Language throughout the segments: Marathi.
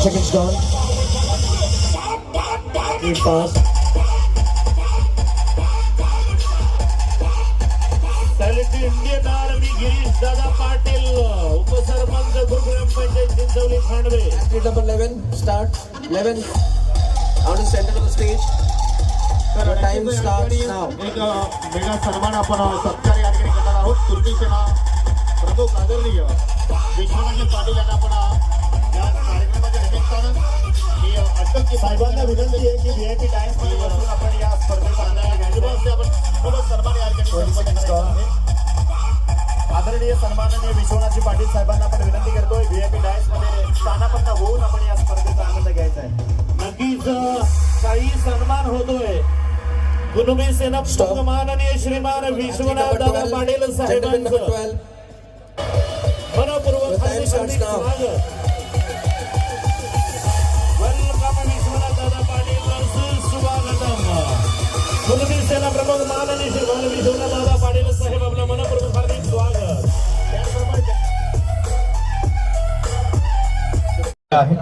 10 seconds gone. Fast. Salute Indian army Girish Dada Patil उपसरपंच ग्रामपंचायत Chinchwali Khandve Athlete number 11, start. 11. On the center of the stage. Your time starts now. एक वेगळा सन्मान आपण सत्कार या ठिकाणी करणार आहोत तुर्की सेना प्रमुख आदरणीय विश्वनाथ पाटील यांना आपण साहेबांना विनंती आहे की व्हीआयपी टाइम्समध्ये बसून आपण या स्पर्धेचा आनंद. आपण सन्मान या ठिकाणी. आदरणीय सन्माननीय विश्वनाथजी पाटील साहेबांना आपण विनंती करतोय व्हीआयपी टाइम्समध्ये स्थानापन्न होऊन आपण या स्पर्धेचा आनंद घ्यायचा आहे नक्कीच काही सन्मान होतोय कुणबी सेना. माननीय श्रीमान विश्वनाथ दादा 12. पाटील साहेबांचं 12. मनपूर्वक. स्वागत दादा पाटील साहेब आपलं मनपूर्वक हार्दिक स्वागत. आहे.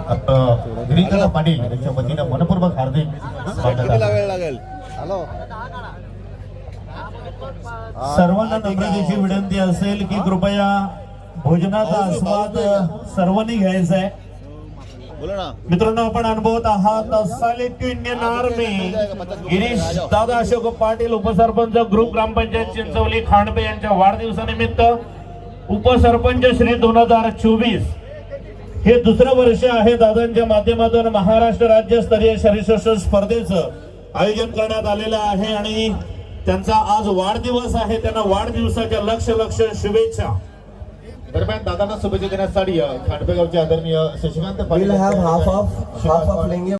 गिरीशदादा पाटील यांच्या वतीनं मनपूर्वक हार्दिक स्वागत आहे. सर्वांना नम्रतेची विनंती असेल की कृपया भोजनाचा आस्वाद सर्वांनी घ्यायचा आहे. मित्रांनो आपण अनुभवत आहात सालिट इंडियन आर्मी गिरीश दादा अशोक पाटील उपसरपंच ग्रुप ग्रामपंचायत चिंचवली खांडपे यांच्या वाढदिवसानिमित्त उपसरपंच श्री दोन हजार चोवीस. हे दुसरं वर्ष आहे दादांच्या माध्यमातून महाराष्ट्र राज्यस्तरीय शरीरश्रेष्ठ स्पर्धेचं आयोजन करण्यात आलेलं आहे आणि त्यांचा आज वाढदिवस आहे. त्यांना वाढदिवसाच्या लक्ष लक्ष शुभेच्छा. दरम्यान दादांना शुभेच्छा देण्यासाठी खांडपेगावचे आदरणीय शशिकांत We'll